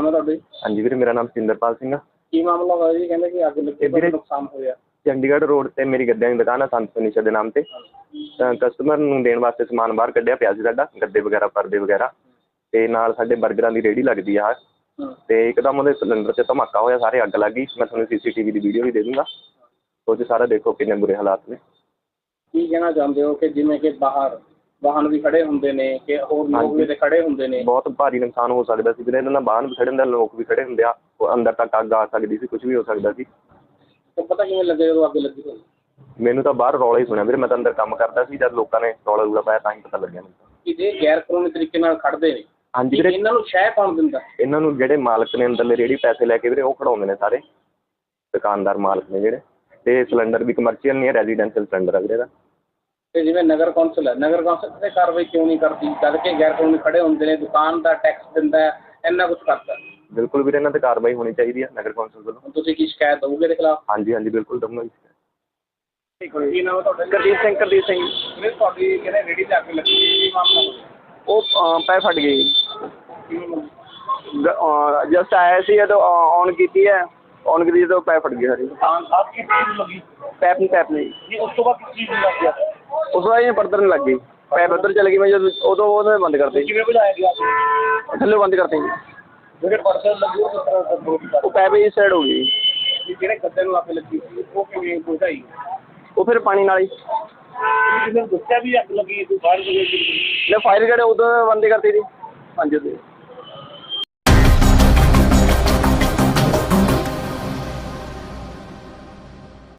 ਨਾਮ ਹੈ ਤੁਹਾਡੇ ਹਾਂਜੀ ਵੀਰੇ ਮੇਰਾ ਨਾਮ ਸਿੰਦਰਪਾਲ ਸਿੰਘ ਆ। ਕੀ ਮਾਮਲਾ ਹੋਇਆ ਜੀ? ਕਹਿੰਦੇ ਕਿ ਅੱਗ ਲੱਗੀ ਇਹ ਵੀਰੇ- ਬਹੁਤ ਨੁਕਸਾਨ ਹੋਇਆ। ਚੰਡੀਗੜ੍ਹ ਰੋਡ ਤੇ ਮੇਰੀ ਗੱਦਿਆਂ ਦੀ ਦੁਕਾਨ ਆ ਸੰਤ ਫਰਨੀਚਰ ਦੇ ਨਾਮ ਤੇ। ਤਾਂ ਕਸਟਮਰ ਨੂੰ ਦੇਣ ਵਾਸਤੇ ਸਮਾਨ ਬਾਹਰ ਕੱਢਿਆ ਪਿਆ ਸੀ ਸਾਡਾ ਗੱਦੇ ਵਗੈਰਾ ਪਰਦੇ ਵਗੈਰਾ। ਤੇ ਨਾਲ ਸਾਡੇ 버ਗਰਾਂ ਦੀ ਰੇਹੜੀ ਲੱਗਦੀ ਆ। ਹੂੰ। ਤੇ ਇੱਕਦਮ ਉਹਦੇ ਸਿਲੰਡਰ 'ਚ ਧਮਾਕਾ ਹੋਇਆ ਸਾਰੇ ਅੱਗ ਲੱਗ ਗਈ। ਮੈਂ ਤੁਹਾਨੂੰ ਸੀਸੀਟੀਵੀ ਦੀ ਵੀਡੀਓ ਵੀ ਦੇ ਦੂੰਗਾ। ਉਹ 'ਚ ਸਾਰਾ ਦੇਖੋ ਕਿੰਨੇ ਬੁਰੇ ਹਾਲਾਤ ਨੇ। ਕੀ ਕਹਿਣਾ ਚਾਹੁੰਦੇ ਹੋ ਕਿ ਜਿਵੇਂ ਕਿ ਬਾਹਰ ਵਾਹਨ ਵੀ ਖੜੇ ਹੁੰਦੇ ਨੇ ਕਿ ਹੋਰ ਲੋਕ ਹਾਂਜੀ। ਵੀ ਤੇ ਖੜੇ ਹੁੰਦੇ ਨੇ। ਬਹੁਤ ਭਾਰੀ ਨੁਕਸਾਨ ਹੋ ਸਕਦਾ ਸੀ। ਵੀਰੇ ਇਹਨਾਂ ਨਾਲ ਬਾਹਰ ਵੀ ਖੜੇ ਹੁੰਦੇ ਆ, ਲੋਕ ਵੀ ਖੜੇ ਹੁੰਦੇ ਆ ਉਹ ਅੰਦਰ ਤੱਕ ਅੱਗ ਆ ਸਕਦੀ ਸੀ ਕੁਝ ਵੀ ਹੋ ਸਕਦਾ ਸੀ। ਤਾਂ ਪਤਾ ਕਿਵੇਂ ਲੱਗਿਆ ਜਦੋਂ ਅੱਗ ਲੱਗੀ ਹੋਈ? ਮੈਨੂੰ ਤਾਂ ਬਾਹਰ ਰੌਲਾ ਹੀ ਸੁਣਿਆ ਵੀਰੇ ਮੈਂ ਤਾਂ ਅੰਦਰ ਕੰਮ ਕਰਦਾ ਸੀ ਜਦ ਲੋਕਾਂ ਨੇ ਰੌਲਾ ਰੂਲਾ ਪਾਇਆ ਤਾਂ ਹੀ ਪਤਾ ਲੱਗਿਆ ਮੈਨੂੰ ਕਿ ਜੇ ਗੈਰ ਕਾਨੂੰਨੀ ਤਰੀਕੇ ਨਾਲ ਖੜਦੇ ਨੇ ਹਾਂਜੀ ਵੀਰੇ। ਇਹਨਾਂ ਨੂੰ ਸ਼ਹਿ ਕੌਣ ਦਿੰਦਾ? ਇਹਨਾਂ ਨੂੰ ਜਿਹੜੇ ਮਾਲਕ ਨੇ ਅੰਦਰਲੇ ਰੇੜੀ ਪੈਸੇ ਲੈ ਕੇ ਵੀਰੇ ਉਹ ਖੜਾਉਂਦੇ ਨੇ ਸਾਰੇ। ਦੁਕਾਨਦਾਰ ਮਾਲਕ ਨੇ ਜਿਹੜੇ। ਤੇ ਸਿਲੰਡਰ ਵੀ ਕਮਰਸ਼ੀਅਲ ਨਹੀਂ ਹੈ ਰੈਜ਼ੀਡੈਂਸ਼ੀਅਲ ਸਿਲੰਡਰ ਹੈ ਵੀਰੇ ਦਾ ਤੇ ਜਿਵੇਂ ਨਗਰ ਕੌਂਸਲ ਹੈ ਨਗਰ ਕੌਂਸਲ ਤੇ ਕਾਰਵਾਈ ਕਿਉਂ ਨਹੀਂ ਕਰਦੀ ਜਦ ਕਿ ਗੈਰ ਕਾਨੂੰਨੀ ਖੜੇ ਹੁੰਦੇ ਨੇ ਦੁਕਾਨ ਦਾ ਟੈਕਸ ਦਿੰਦਾ ਹੈ ਇੰਨਾ ਕੁਝ ਕਰਦਾ ਹੈ। ਬਿਲਕੁਲ ਵੀਰੇ ਇਹਨਾਂ ਤੇ ਕਾਰਵਾਈ ਹੋਣੀ ਚਾਹੀਦੀ ਹੈ ਨਗਰ ਕੌਂਸਲ ਵੱਲੋਂ ਹੁਣ ਤੁਸੀਂ ਕੀ ਸ਼ਿਕਾਇਤ ਦਓਗੇ ਦੇ ਖਿਲਾਫ ਹਾਂਜੀ ਹਾਂਜੀ ਬਿਲਕੁਲ ਦਊਂਗਾ ਜੀ ਕੀ ਨਾਮ ਹੈ ਤੁਹਾਡਾ ਗੁਰਦੀਪ ਸਿੰਘ ਗੁਰਦੀਪ ਸਿੰਘ ਵੀਰੇ ਤੁਹਾਡੀ ਕਿਹਨੇ ਰੇੜੀ ਤੇ ਅੱਗ ਲੱਗੀ ਕੀ ਮਾਮਲਾ ਹੋਇਆ ਉਹ ਅ, ਪੈ ਫਟ ਗਈ ਕਿਵੇਂ ਜਸਟ ਆਇਆ ਸੀ ਜਦੋਂ ਔਨ ਕੀਤੀ ਹੈ ਔਨ ਕੀਤੀ ਜਦੋਂ ਪੈ ਫਟ ਗਈ ਸਾਰੀ ਦੁਕਾਨ ਸਾਹਿਬ ਕੀ ਚੀਜ਼ ਲੱਗੀ ਪੈਪ ਨਹੀਂ ਪੈਪ ਨਹੀਂ ਜੀ ਉਸ ਤੋਂ ਬਾਅਦ ਕਿਸ ਚੀਜ਼ ਨੂੰ ਲੱਗ ਗਿਆ ਉਸ ਵਾਰ ਇਹ ਪਰਦਰ ਨਹੀਂ ਲੱਗ ਗਈ। ਪੈਪ ਉੱਧਰ ਚਲ ਗਈ ਮੈਂ ਜਦੋਂ ਉਦੋਂ ਉਹਨੇ ਬੰਦ ਕਰਤੀ। ਕਿਵੇਂ ਬੁਝਾਇਆ ਗਿਆ? ਥੱਲੇ ਬੰਦ ਕਰਤੀ ਜਿਹੜੇ ਪਰਸਨ ਲੱਗੀ ਉਹ ਕਿਸ ਤਰ੍ਹਾਂ ਦਾ ਦੋ ਉਹ ਪੈਪ ਇਸ ਸਾਈਡ ਹੋ ਗਈ। ਜਿਹੜੇ ਗੱਦੇ ਨੂੰ ਅੱਗ ਲੱਗੀ ਸੀ ਉਹ ਕਿਵੇਂ ਬੁਝਾਈ? ਉਹ ਫਿਰ ਪਾਣੀ ਨਾਲ ਹੀ। ਜਿਹਨੇ ਦੱਸਿਆ ਵੀ ਅੱਗ ਲੱਗੀ ਤੂੰ ਬਾਹਰ ਗਏ ਮੈਂ ਫਾਇਰ ਗੜੇ ਉਦੋਂ ਬੰਦ ਕਰਤੀ ਸੀ ਹਾਂਜੀ ਉਹਦੇ